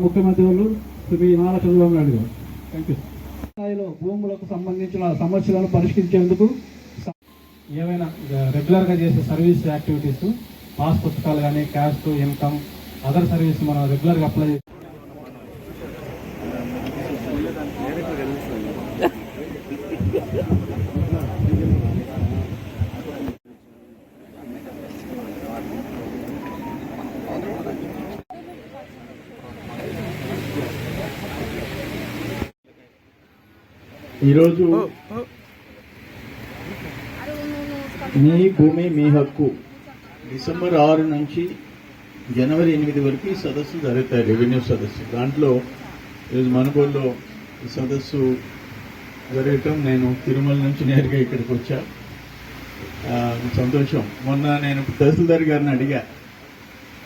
ముఖ్యమంత్రి వాళ్ళు శ్రీ నారా చంద్రబాబు నాయుడు గారు థ్యాంక్ యూ స్థాయిలో భూములకు సంబంధించిన సమస్యలను పరిష్కరించేందుకు ఏమైనా ఏవైనా రెగ్యులర్గా చేసే సర్వీస్ యాక్టివిటీస్ పాస్ పుస్తకాలు కానీ క్యాస్ట్ ఇన్కమ్ అదర్ సర్వీస్ మనం రెగ్యులర్గా అప్లై ఈరోజు మీ భూమి మీ హక్కు. డిసెంబర్ ఆరు నుంచి జనవరి ఎనిమిది వరకు ఈ సదస్సు జరుగుతాయి రెవెన్యూ సదస్సు. దాంట్లో ఈరోజు మనుగోలులో ఈ సదస్సు జరగటం నేను తిరుమల నుంచి నేరుగా ఇక్కడికి వచ్చా. సంతోషం. మొన్న నేను తహసీల్దార్ గారిని అడిగా.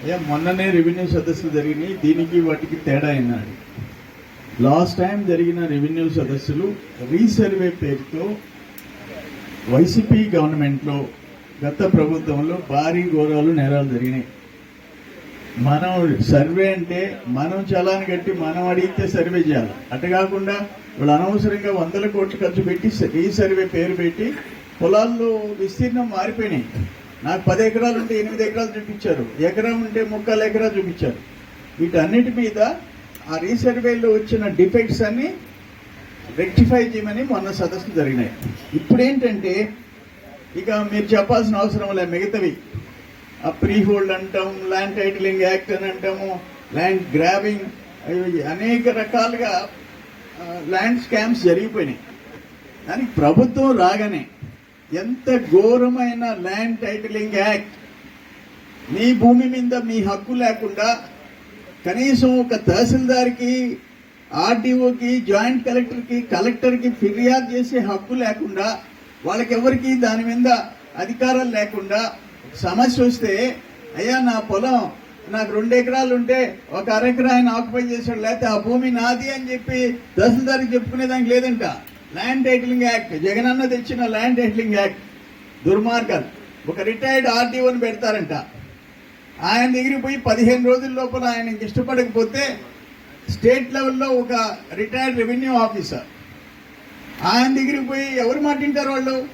అయ్యా మొన్ననే రెవెన్యూ సదస్సులు జరిగినాయి దీనికి వాటికి తేడా అన్నాడు లాస్ట్ టైం జరిగిన రెవెన్యూ సదస్సులు రీసర్వే పేరుతో వైసీపీ గవర్నమెంట్లో గత ప్రభుత్వంలో భారీ ఘోరాలు నేరాలు జరిగినాయి. మనం సర్వే అంటే మనం చలాన్ని కట్టి మనం అడిగితే సర్వే చేయాలి. అటు కాకుండా వాళ్ళు అనవసరంగా వందల కోట్లు ఖర్చు పెట్టి రీసర్వే పేరు పెట్టి పొలాల్లో విస్తీర్ణం మారిపోయినాయి. నాకు పది ఎకరాలు ఉంటే ఎనిమిది ఎకరాలు చూపించారు. ఎకరం ఉంటే ముక్కాలు ఎకరాలు చూపించారు. వీటన్నిటి మీద ఆ రీసర్వేలో వచ్చిన డిఫెక్ట్స్ అన్ని రెక్టిఫై చేయమని మొన్న సదస్సులు జరిగినాయి. ఇప్పుడు ఏంటంటే ఇక మీరు చెప్పాల్సిన అవసరం లే మిగతావి. ఆ ప్రీ హోల్డ్ అంటాం ల్యాండ్ టైటిలింగ్ యాక్ట్ అని అంటాము ల్యాండ్ గ్రాబింగ్ అనేక రకాలుగా ల్యాండ్ స్కామ్స్ జరిగిపోయినాయి. దానికి ప్రభుత్వం రాగానే ఎంత ఘోరమైన ల్యాండ్ టైటిలింగ్ యాక్ట్ మీ భూమి మీద మీ హక్కు లేకుండా కనీసం ఒక తహసీల్దార్కి ఆర్డీఓకి జాయింట్ కలెక్టర్కి కలెక్టర్కి ఫిర్యాదు చేసే హక్కు లేకుండా వాళ్ళకెవరికి దాని మీద అధికారాలు లేకుండా సమస్య వస్తే అయ్యా నా పొలం నాకు రెండు ఎకరాలు ఉంటే ఒక అరెకరా ఆయన ఆక్యుపై చేశాడు లేకపోతే ఆ భూమి నాది అని చెప్పి తహసీల్దార్కి చెప్పుకునేదానికి లేదంట. ల్యాండ్ టైటిలింగ్ యాక్ట్ జగనన్న తెచ్చిన ల్యాండ్ టైటిలింగ్ యాక్ట్ దుర్మార్గం. ఒక రిటైర్డ్ ఆర్డీఓని పెడతారంట. ఆయన దగ్గరికి పోయి పదిహేను రోజుల లోపల ఆయనకి ఇష్టపడకపోతే స్టేట్ లెవెల్లో ఒక రిటైర్డ్ రెవెన్యూ ఆఫీసర్. ఆయన దగ్గరికి పోయి ఎవరు మాటింటారు వాళ్ళు?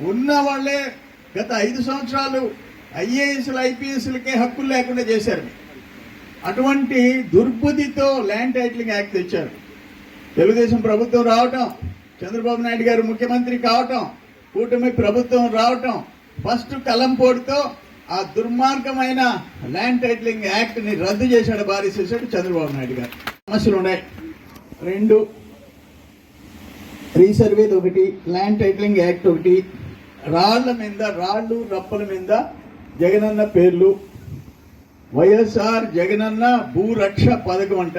ఉన్న వాళ్ళే గత ఐదు సంవత్సరాలు ఐఏఎస్లు ఐపీఎస్లకే హక్కులు లేకుండా చేశారు. అటువంటి దుర్బుద్ధితో ల్యాండ్ టైటిలింగ్ యాక్ట్ తెచ్చారు. తెలుగుదేశం ప్రభుత్వం రావటం చంద్రబాబు నాయుడు గారు ముఖ్యమంత్రి కావటం కూటమి ప్రభుత్వం రావటం ఫస్ట్ కలంపోటుతో ఆ దుర్మార్గమైన ల్యాండ్ టైటిలింగ్ యాక్ట్ని రద్దు చేశాడు భారీ చేశాడు చంద్రబాబు నాయుడు గారు. సమస్యలు ఉన్నాయి. రెండు రీసర్వేది ఒకటి ల్యాండ్ టైటిలింగ్ యాక్ట్ ఒకటి రాళ్ళ మీద రాళ్ళు రప్పల మీద జగనన్న పేర్లు. వైఎస్ఆర్ జగనన్న భూరక్ష పథకం అంట.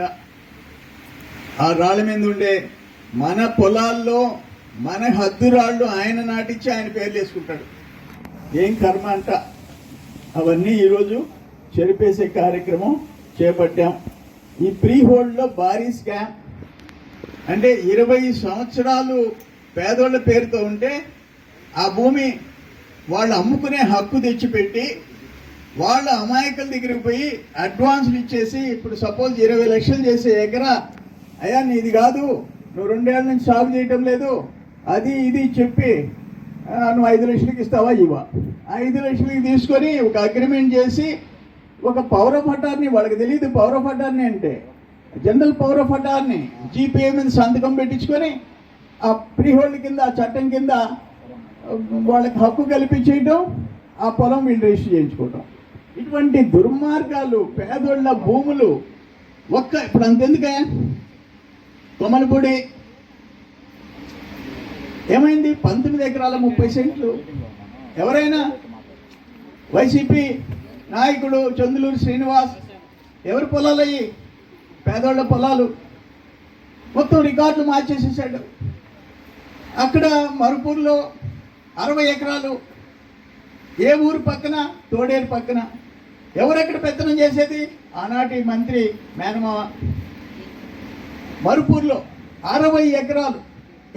ఆ రాళ్ళ మీద ఉండే మన పొలాల్లో మన హద్దు రాళ్ళు ఆయన నాటించి ఆయన పేర్లు వేసుకుంటాడు. ఏం కర్మ అంట? అవన్నీ ఈరోజు చెరిపేసే కార్యక్రమం చేపట్టాం. ఈ ప్రీ హోల్డ్లో భారీ స్కామ్. అంటే ఇరవై సంవత్సరాలు పేదోళ్ళ పేరుతో ఉంటే ఆ భూమి వాళ్ళు అమ్ముకునే హక్కు తెచ్చిపెట్టి వాళ్ళ అమాయకుల దగ్గరికి పోయి అడ్వాన్స్లు ఇచ్చేసి ఇప్పుడు సపోజ్ ఇరవై లక్షలు చేసే ఎకరా అయ్యా నీది కాదు నువ్వు రెండేళ్ళ నుంచి సాగు చేయటం లేదు అది ఇది చెప్పి నువ్వు ఐదు లక్షలకి ఇస్తావా? ఇవ్వ. ఐదు లక్షలకి తీసుకొని ఒక అగ్రిమెంట్ చేసి ఒక పౌర పట్టాన్ని వాళ్ళకి తెలియదు పౌర పట్టాన్ని అంటే. జనరల్ పౌర పట్టాన్ని జీపీఏ మీద సంతకం పెట్టించుకొని ఆ ప్రీ హోల్డ్ కింద ఆ చట్టం కింద వాళ్ళకి హక్కు కల్పించేయటం ఆ పొలం వీళ్ళు రిజిస్టర్ చేయించుకోవటం. ఇటువంటి దుర్మార్గాలు పేదోళ్ళ భూములు ఒక్క ఇప్పుడు అంతెందుకే? కొమలపూడి ఏమైంది? పంతొమ్మిది ఎకరాల ముప్పై సెంట్లు. ఎవరైనా వైసీపీ నాయకుడు చందులూరు శ్రీనివాస్ ఎవరి పొలాలు అయ్యి పేదోళ్ళ పొలాలు. మొత్తం రికార్డులు మార్చేసేసాడు. అక్కడ మరుపూర్లో అరవై ఎకరాలు. ఏ ఊరు పక్కన? తోడేరు పక్కన. ఎవరెక్కడ పెత్తనం చేసేది? ఆనాటి మంత్రి మేనమావ. మరుపూర్లో అరవై ఎకరాలు.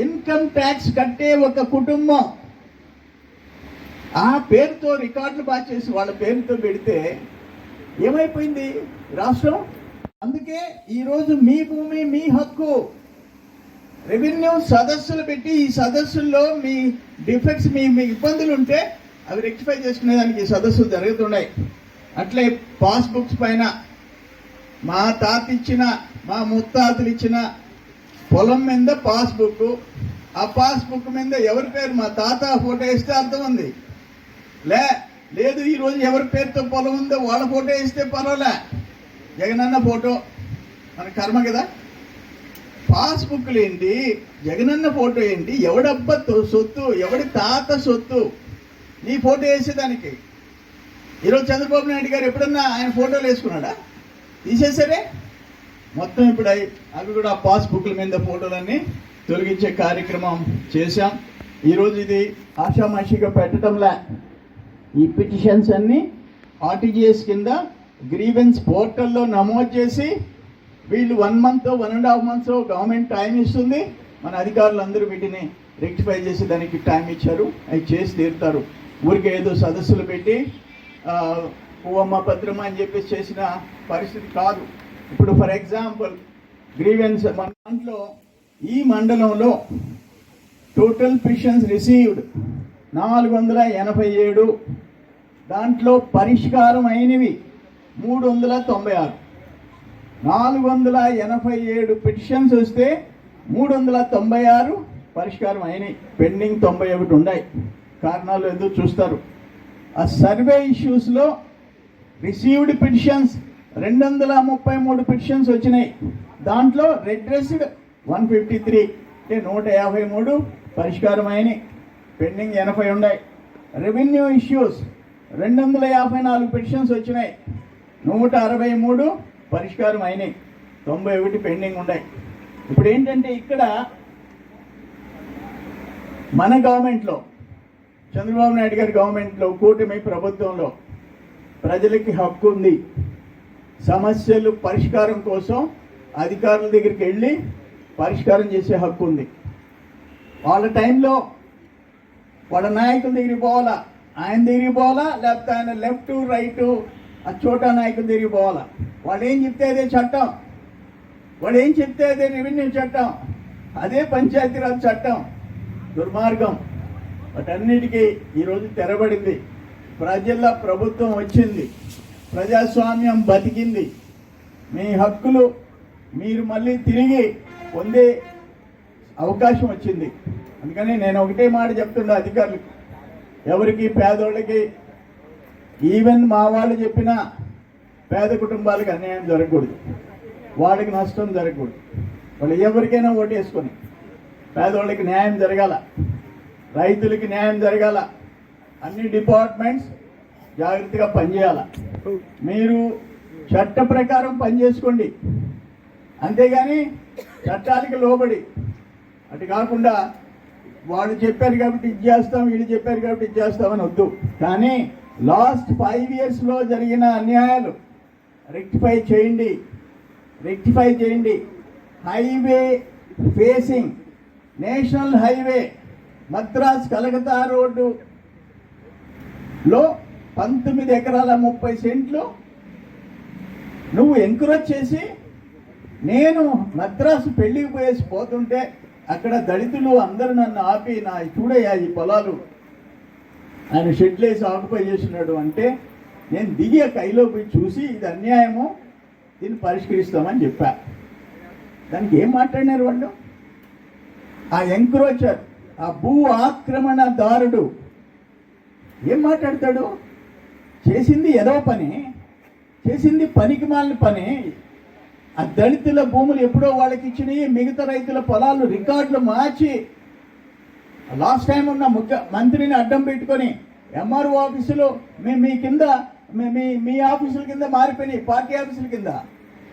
ఇన్కమ్ ట్యాక్స్ కట్టే ఒక కుటుంబం. ఆ పేరుతో రికార్డులు బాగా చేసి వాళ్ళ పేరుతో పెడితే ఏమైపోయింది రాష్ట్రం? అందుకే ఈరోజు మీ భూమి మీ హక్కు. రెవెన్యూ సదస్సులు పెట్టి ఈ సదస్సుల్లో మీ డిఫెక్ట్స్ మీ మీ ఇబ్బందులు ఉంటే అవి రెక్టిఫై చేసుకునేదానికి సదస్సులు జరుగుతున్నాయి. అట్లే పాస్బుక్స్ పైన మా తాత ఇచ్చిన మా ముత్తాతలు ఇచ్చిన పొలం మీద పాస్బుక్ ఆ పాస్బుక్ మీద ఎవరి పేరు? మా తాత ఫోటో వేస్తే అర్థం ఉంది. లే లేదు ఈరోజు ఎవరి పేరుతో పొలం ఉందో వాళ్ళ ఫోటో వేస్తే పర్వాలే. జగనన్న ఫోటో మన కర్మ కదా. పాస్బుక్లు ఏంటి? జగనన్న ఫోటో ఏంటి? ఎవడబ్బ తో- సొత్తు ఎవడి తాత సొత్తు? నీ ఫోటో వేసేదానికి. ఈరోజు చంద్రబాబు నాయుడు గారు ఎప్పుడన్నా ఆయన ఫోటోలు వేసుకున్నాడా? తీసేసారే మొత్తం ఇప్పుడు అవి కూడా పాస్బుక్ల మీద ఫోటోలన్నీ తొలగించే కార్యక్రమం చేశాం. ఈరోజు ఇది ఆషామాషిగా పెట్టడంలా ఈ పిటిషన్స్ అన్నీ ఆర్టీజీఎస్ కింద గ్రీవెన్స్ పోర్టల్లో నమోదు చేసి వీళ్ళు one month one and half months government time ఇస్తుంది. మన అధికారులు అందరూ వీటిని రెక్టిఫై చేసి దానికి టైం ఇచ్చారు. అవి చేసి తీరుతారు. ఊరికే ఏదో సదస్సులు పెట్టి ఆ, పువ్వమ్మ భద్రమ్మ అని చెప్పేసి చేసిన పరిస్థితి కాదు. ఇప్పుడు ఫర్ ఎగ్జాంపుల్ గ్రీవెన్స్ మన దాంట్లో ఈ మండలంలో టోటల్ పిషన్స్ రిసీవ్డ్ నాలుగు వందల ఎనభై ఏడు. దాంట్లో పరిష్కారం అయినవి మూడు వందల తొంభై ఆరు. నాలుగు వందల ఎనభై ఏడు పిటిషన్స్ వస్తే మూడు వందల తొంభై ఆరు పరిష్కారం అయినాయి. పెండింగ్ తొంభై ఒకటి ఉన్నాయి. కారణాలు ఎందుకు చూస్తారు? ఆ సర్వే ఇష్యూస్లో రిసీవ్డ్ పిటిషన్స్ రెండు వందల ముప్పై మూడు పిటిషన్స్ వచ్చినాయి. దాంట్లో రెడ్రెస్డ్ వన్ ఫిఫ్టీ త్రీ అంటే నూట యాభై మూడు పరిష్కారం అయినాయి పెండింగ్ ఎనభై ఉన్నాయి రెవెన్యూ ఇష్యూస్ రెండు వందల యాభై నాలుగు పిటిషన్స్ వచ్చినాయి. నూట అరవై మూడు పరిష్కారం అయినాయి తొంభై ఒకటి పెండింగ్ ఉన్నాయి ఇప్పుడు ఏంటంటే ఇక్కడ మన గవర్నమెంట్లో చంద్రబాబు నాయుడు గారి గవర్నమెంట్లో కూటమి ప్రభుత్వంలో ప్రజలకి హక్కు ఉంది. సమస్యలు పరిష్కారం కోసం అధికారుల దగ్గరికి వెళ్ళి పరిష్కారం చేసే హక్కు ఉంది. వాళ్ళ టైంలో వాళ్ళ నాయకుల దగ్గరికి పోవాలా? ఆయన దగ్గరికి పోవాలా? లేకపోతే ఆయన లెఫ్ట్ రైట్ ఆ చోటా నాయకుల దగ్గరికి పోవాలా? వాళ్ళు ఏం చెప్తే అదే చట్టం. వాళ్ళు ఏం చెప్తే అదే రెవెన్యూ చట్టం. అదే పంచాయతీరాజ్ చట్టం. దుర్మార్గం. వాటన్నిటికీ ఈరోజు తెరబడింది. ప్రజల ప్రభుత్వం వచ్చింది. ప్రజాస్వామ్యం బతికింది. మీ హక్కులు మీరు మళ్ళీ తిరిగి పొందే అవకాశం వచ్చింది. అందుకని నేను ఒకటే మాట చెప్తున్నా అధికారులకు ఎవరికి పేదోళ్ళకి ఈవెన్ మా వాళ్ళు చెప్పిన పేద కుటుంబాలకు అన్యాయం జరగకూడదు. వాళ్ళకి నష్టం జరగకూడదు. వాళ్ళు ఎవరికైనా ఓటేసుకొని పేదోళ్ళకి న్యాయం జరగాల రైతులకి న్యాయం జరగాల అన్ని డిపార్ట్మెంట్స్ జాగ్రత్తగా పనిచేయాల? మీరు చట్ట ప్రకారం పనిచేసుకోండి. అంతేగాని చట్టాలకి లోబడి. అటు కాకుండా వాళ్ళు చెప్పారు కాబట్టి ఇది చేస్తాం వీళ్ళు చెప్పారు కాబట్టి ఇది చేస్తామని వద్దు. కానీ లాస్ట్ ఫైవ్ ఇయర్స్లో జరిగిన అన్యాయాలు రెక్టిఫై చేయండి. రెక్టిఫై చేయండి. Highway facing national highway Madras Calcutta road లో పంతొమ్మిది ఎకరాల ముప్పై సెంట్లు నువ్వు ఎంకరేజ్ చేసి నేను మద్రాసు పెళ్ళికి పోయేసి పోతుంటే అక్కడ దళితులు అందరూ నన్ను ఆపి నా చూడయ్యా ఈ పొలాలు ఆయన షెడ్లు వేసి ఆకుపై చేసినాడు అంటే నేను దిగి కైలో పోయి చూసి ఇది అన్యాయము దీన్ని పరిష్కరిస్తామని చెప్పా. దానికి ఏం మాట్లాడినారు వాళ్ళు? ఆ ఎంక్రోచర్ ఆ భూ ఆక్రమణదారుడు ఏం మాట్లాడతాడు? చేసింది ఏదో పని చేసింది పనికి మాలిన పని. ఆ దళితుల భూములు ఎప్పుడో వాళ్ళకి ఇచ్చినాయి మిగతా రైతుల పొలాలు రికార్డులు మార్చి లాస్ట్ టైం ఉన్న ముఖ్య మంత్రిని అడ్డం పెట్టుకొని ఎంఆర్ఓ ఆఫీసులో మీ మీ కింద మీ- మీ మీ ఆఫీసుల కింద మారిపోయినాయి పార్టీ ఆఫీసుల కింద.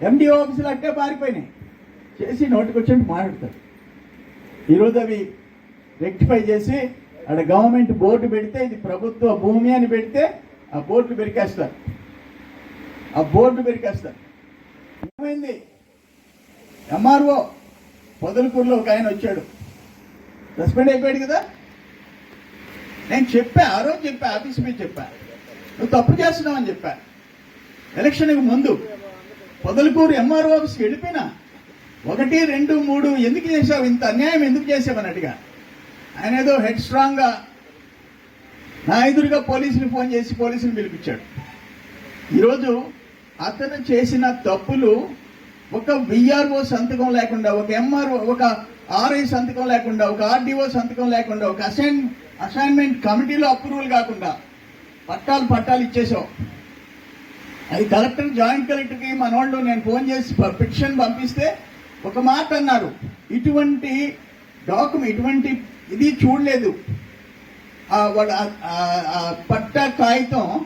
ఎండిఓ ఆఫీసులు అట్టే మారిపోయినాయి. చేసి నోటికొచ్చి మాట్లాడతారు. ఈరోజు అవి రెక్టిఫై చేసి అక్కడ గవర్నమెంట్ బోర్డు పెడితే ఇది ప్రభుత్వ భూమి అని పెడితే ఆ బోర్డు పెరికేస్తారు. ఆ బోర్డు పెరికేస్తారు. ఏమైంది? ఎంఆర్ఓ పొదలకూరులో ఒక ఆయన వచ్చాడు. సస్పెండ్ అయిపోయాడు కదా? నేను చెప్పా ఆ రోజు చెప్పా ఆఫీస్ మీద చెప్పా. నువ్వు తప్పు చేస్తున్నావు అని చెప్పా. ఎలక్షన్కి ముందు పొదలకూరు ఎంఆర్ఓ ఆఫీస్కి వెళ్ళిపోయినా ఒకటి రెండు మూడు ఎందుకు చేశావు? ఇంత అన్యాయం ఎందుకు చేసావు అన్నట్టుగా ఆయన ఏదో హెడ్ స్ట్రాంగ్గా నా ఎదురుగా పోలీసుని ఫోన్ చేసి పోలీసుని పిలిపించాడు. ఈరోజు అతను చేసిన తప్పులు ఒక విఆర్ఓ సంతకం లేకుండా ఒక ఎంఆర్ఓ ఒక ఆర్ఐ సంతకం లేకుండా ఒక ఆర్డీఓ సంతకం లేకుండా ఒక అసైన్ అసైన్మెంట్ కమిటీలో అప్రూవల్ కాకుండా పట్టాలు పట్టాలు ఇచ్చేసావు అది కలెక్టర్ జాయింట్ కలెక్టర్కి మన వాళ్ళు నేను ఫోన్ చేసి పిటిషన్ పంపిస్తే ఒక మాట అన్నారు. ఇటువంటి డాక్యుమెంట్ ఇటువంటి ఇది చూడలేదు. వాడు పట్ట కాగితం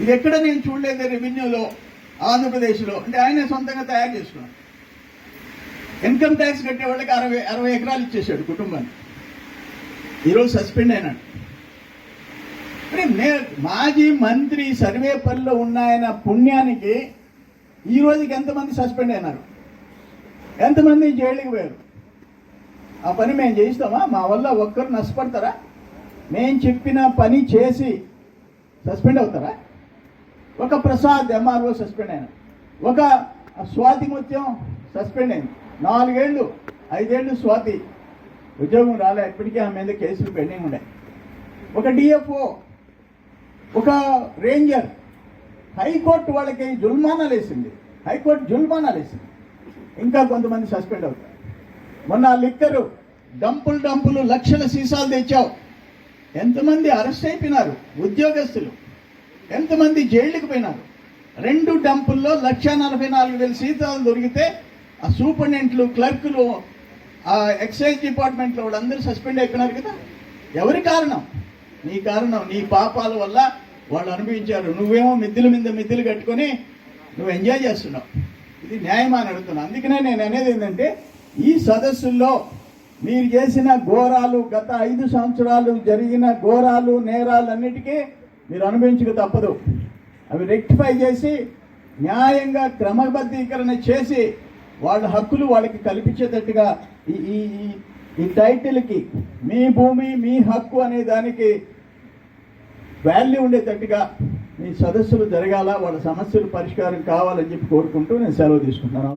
ఇది ఎక్కడ నేను చూడలేదు రెవెన్యూలో ఆంధ్రప్రదేశ్లో. అంటే ఆయన సొంతంగా తయారు చేసుకున్నాడు. ఇన్కమ్ ట్యాక్స్ కట్టే వాళ్ళకి అరవై అరవై ఎకరాలు ఇచ్చేసాడు కుటుంబాన్ని. ఈరోజు సస్పెండ్ అయినాడు. అంటే మాజీ మంత్రి సర్వేపల్లిలో ఉన్న ఆయన పుణ్యానికి ఈ రోజుకి ఎంతమంది సస్పెండ్ అయినారు? ఎంతమంది జైలుకి పోయారు? ఆ పని మేము చేయిస్తామా? మా వల్ల ఒక్కరు నష్టపడతారా? మేము చెప్పిన పని చేసి సస్పెండ్ అవుతారా? ఒక ప్రసాద్ ఎంఆర్ఓ సస్పెండ్ అయిన. ఒక స్వాతి ముత్యం సస్పెండ్ అయింది. నాలుగేళ్ళు ఐదేళ్ళు స్వాతి ఉద్యోగం రాలే. ఇప్పటికీ ఆమె మీద కేసులు పెండింగ్ ఉన్నాయి ఒక డిఎఫ్ఓ ఒక రేంజర్. హైకోర్టు వాళ్ళకి జుల్మానాలు వేసింది. హైకోర్టు జుల్మానాలు వేసింది. ఇంకా కొంతమంది సస్పెండ్ అవుతారు. మొన్న లిక్కరు డంపులు డంపులు లక్షల సీసాలు తెచ్చావు. ఎంతమంది అరెస్ట్ అయిపోయినారు? ఉద్యోగస్తులు. ఎంతమంది జైళ్ళకి పోయినారు? రెండు డంపుల్లో లక్ష నలభై నాలుగు వేల సీతాలు దొరికితే ఆ సూపరింటెండెంట్లు క్లర్కులు ఆ ఎక్సైజ్ డిపార్ట్మెంట్లో వాళ్ళందరూ సస్పెండ్ అయిపోయినారు కదా? ఎవరి కారణం? నీ కారణం నీ పాపాల వల్ల వాళ్ళు అనుభవించారు. నువ్వేమో మిద్దుల మీద మిద్దులు కట్టుకొని నువ్వు ఎంజాయ్ చేస్తున్నావు. ఇది న్యాయమా అని అడుగుతున్నావు అందుకనే నేను అనేది ఏంటంటే ఈ సదస్సుల్లో మీరు చేసిన ఘోరాలు గత ఐదు సంవత్సరాలు జరిగిన ఘోరాలు నేరాలన్నిటికీ మీరు అనుభవించక తప్పదు. అవి రెక్టిఫై చేసి న్యాయంగా క్రమబద్ధీకరణ చేసి వాళ్ళ హక్కులు వాళ్ళకి కల్పించేటట్టుగా ఈ ఈ ఈ- ఈ టైటిల్కి మీ భూమి మీ హక్కు అనే దానికి వాల్యూ ఉండేటట్టుగా మీ సదస్సులు జరగాల వాళ్ళ సమస్యలు పరిష్కారం కావాలని చెప్పి కోరుకుంటూ నేను సెలవు తీసుకుంటున్నాను.